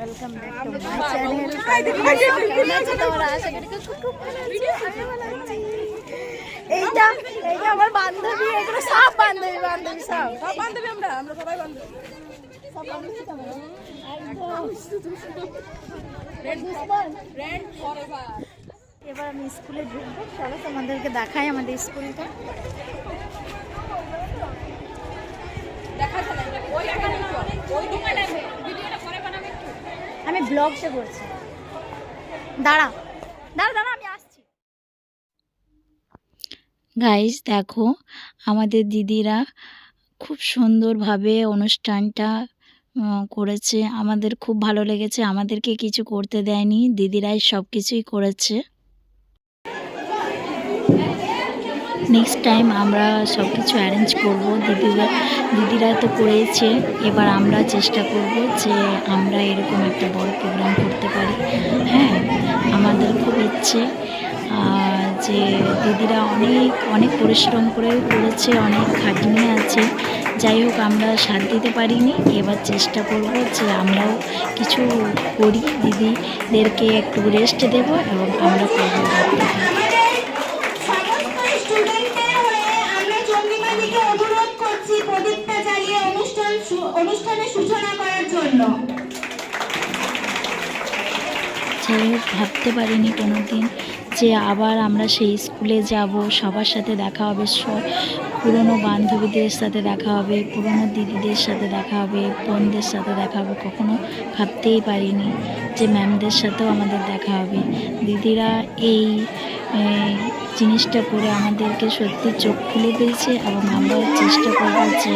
Welcome back to my channel কেমন আছো তোমরা আশা করি খুব খুব ভালো আছো ভালো আছি এইটা এইটা আমার বান্ধবী এগুলো সব বান্ধবী বান্ধবী সব। সব বান্ধবী আমরা আমরা সবাই বান্ধবী। সব বান্ধবী এবার আমি স্কুলে ঢুকবো। চলো তোমাদেরকে দেখাই আমাদের স্কুলটা। দেখা ওই ওই দোকানে ভিডিওটা পরে বানাবে একটু আমি ব্লগটা করছি। দাঁড়া। দাঁড়া দাঁড়া, আমি আসছি। গাইস দেখো, আমাদের দিদিরা খুব সুন্দরভাবে অনুষ্ঠানটা করেছে। আমাদের খুব ভালো লেগেছে। আমাদেরকে কিছু করতে দেয়নি। দিদিরাই সব কিছুই করেছে। নেক্সট টাইম আমরা সব কিছু অ্যারেঞ্জ করব। দিদিরা দিদিরা তো করেছে এবার আমরা চেষ্টা করব যে আমরা এরকম একটা বড় প্রোগ্রাম করতে পারি। হ্যাঁ আমাদের খুব ইচ্ছে যে দিদিরা অনেক অনেক পরিশ্রম করে করেছে, অনেক খাটনি আছে। যাই হোক, আমরা সাথ দিতে পারিনি। এবার চেষ্টা করব যে আমরাও কিছু করি। দিদিদেরকে একটু রেস্ট দেব এবং আমরা করব অনুষ্ঠানের সূচনা করার জন্য। ভাবতে পারিনি কোনো দিন যে আবার আমরা সেই স্কুলে যাব, সবার সাথে দেখা হবে সব পুরনো বান্ধবীদের সাথে দেখা হবে, পুরনো দিদিদের সাথে দেখা হবে, বোনদের সাথে দেখা হবে, কখনো ভাবতেই পারিনি। যে ম্যামদের সাথেও আমাদের দেখা হবে। দিদিরা এই জিনিসটা করে আমাদেরকে সত্যি চোখ খুলে দিয়েছে এবং আমরাও চেষ্টা করব যে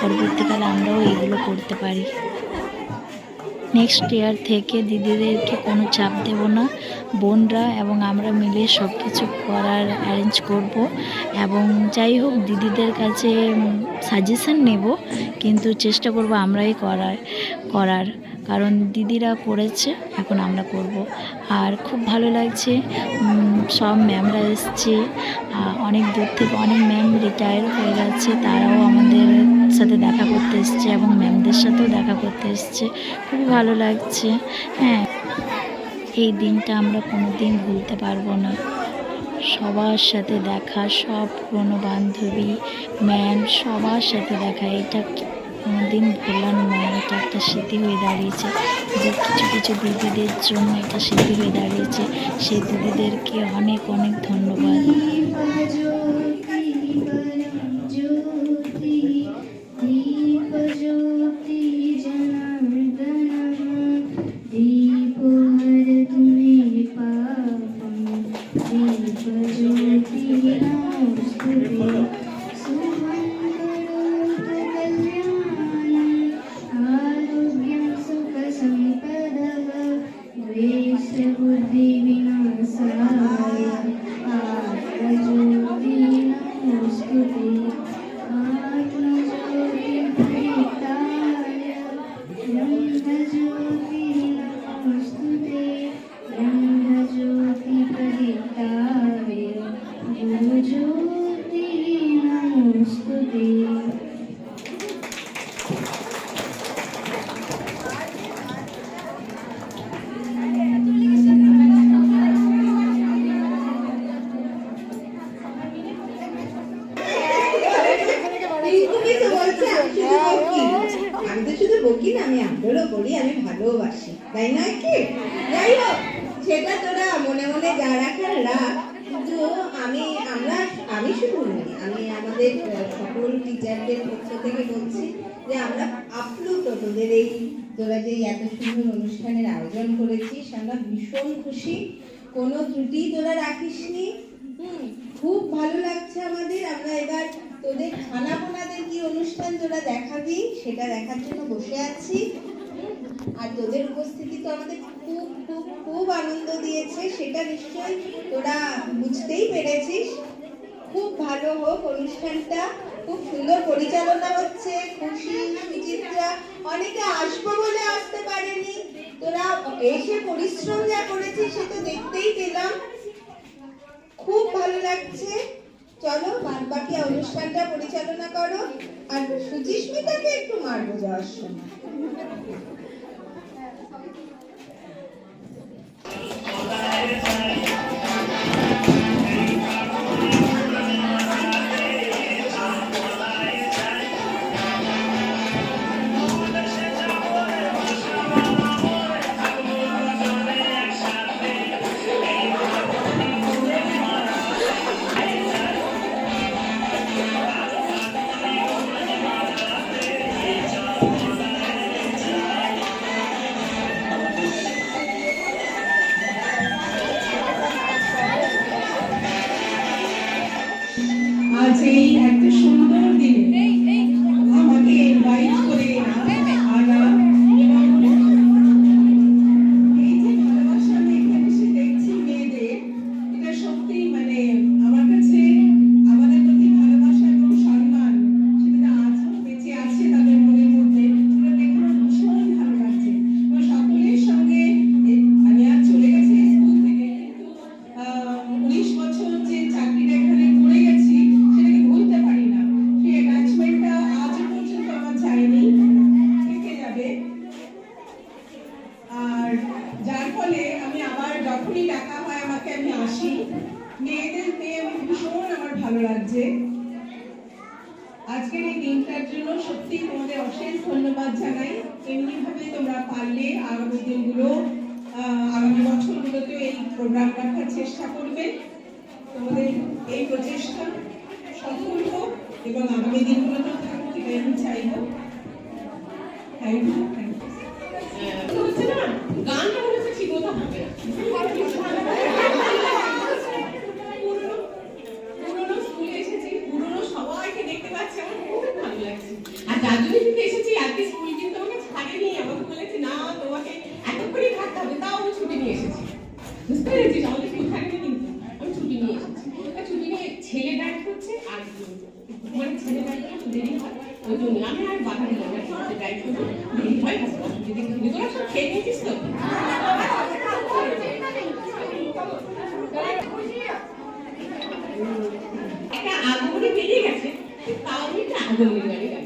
পরবর্তীকালে আমরাও এগুলো করতে পারি। নেক্সট ইয়ার থেকে দিদিদেরকে কোনো চাপ দেব না। বোনরা এবং আমরা মিলে সব কিছু করার অ্যারেঞ্জ করব এবং যাই হোক দিদিদের কাছে সাজেশন নেব, কিন্তু চেষ্টা করব আমরাই করার করার। কারণ দিদিরা করেছে, এখন আমরা করব। আর খুব ভালো লাগছে সব ম্যামরা এসছে। অনেক দূর থেকে অনেক ম্যাম রিটায়ার হয়ে গেছে, তারাও আমাদের সাথে দেখা করতে এসছে এবং ম্যামদের সাথেও দেখা করতে এসছে। খুবই ভালো লাগছে। হ্যাঁ এই দিনটা আমরা কোনো দিন ভুলতে পারব না। সবার সাথে দেখা, সব পুরনো বান্ধবী, ম্যাম সবার সাথে দেখা, এটা দিন ভুলার নয় এটা একটা স্মৃতি হয়ে দাঁড়িয়েছে, যে কিছু কিছু দিদিদের জন্য এটা স্মৃতি হয়ে দাঁড়িয়েছে, সেই দিদিদেরকে অনেক অনেক ধন্যবাদ। শুধু বকি না আমি আদরও করি আমি ভালোবাসি। তাই নয় কি? যাই হোক সেটা তোরা মনে মনে যা রাখার রাখ কিন্তু আমি আমরা আমি শুধু আমি আমাদের সকল টিচারদের পক্ষ থেকে বলছি যে আমরা আপ্লুত তোদের এই তোরা যে এত সুন্দর অনুষ্ঠানের আয়োজন করেছিস আমরা ভীষণ খুশি। কোনো ত্রুটি তোরা রাখিসনি। হুম, খুব ভালো লাগছে আমাদের। আমরা এবার তোদের খানা পোনাদের কি অনুষ্ঠান তোরা দেখাবি? সেটা দেখার জন্য বসে আছি। আর তোদের উপস্থিতি তো আমাদের খুব খুব খুব আনন্দ দিয়েছে, সেটা নিশ্চয়ই তোরা বুঝতেই পেরেছিস। খুব ভালো হোক অনুষ্ঠানটা। খুব সুন্দর পরিচালনা হচ্ছে, খুশি, সুচিত্রা। অনেকে আসব বলে আসতে পারেনি। তোরা এসে পরিশ্রম যা করেছিস সে তো দেখতেই পেলাম। খুব ভালো লাগছে। চলো বাদ বাকি অনুষ্ঠানটা পরিচালনা করো। আর সুচিস্মিতাকে একটু মারবো যাওয়ার সময়। personality পারলে আগামী দিনগুলো আগামী বছরগুলোতেও এই প্রোগ্রাম রাখার চেষ্টা করবে তোমাদের এই প্রচেষ্টা সফল হোক এবং আগামী দিনগুলোতেও থাকুক, এটাই আমি চাইব। থ্যাংক ইউ মানে ছেলে দেরি হয় ওই জন্য আমি আর বাধা দিলাম না দায়িত্ব দেরি হয় খেয়ে নিয়েছিস তো আগুনে বেরিয়ে গেছে তাও আমি আগুন বেরিয়ে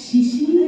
শিশির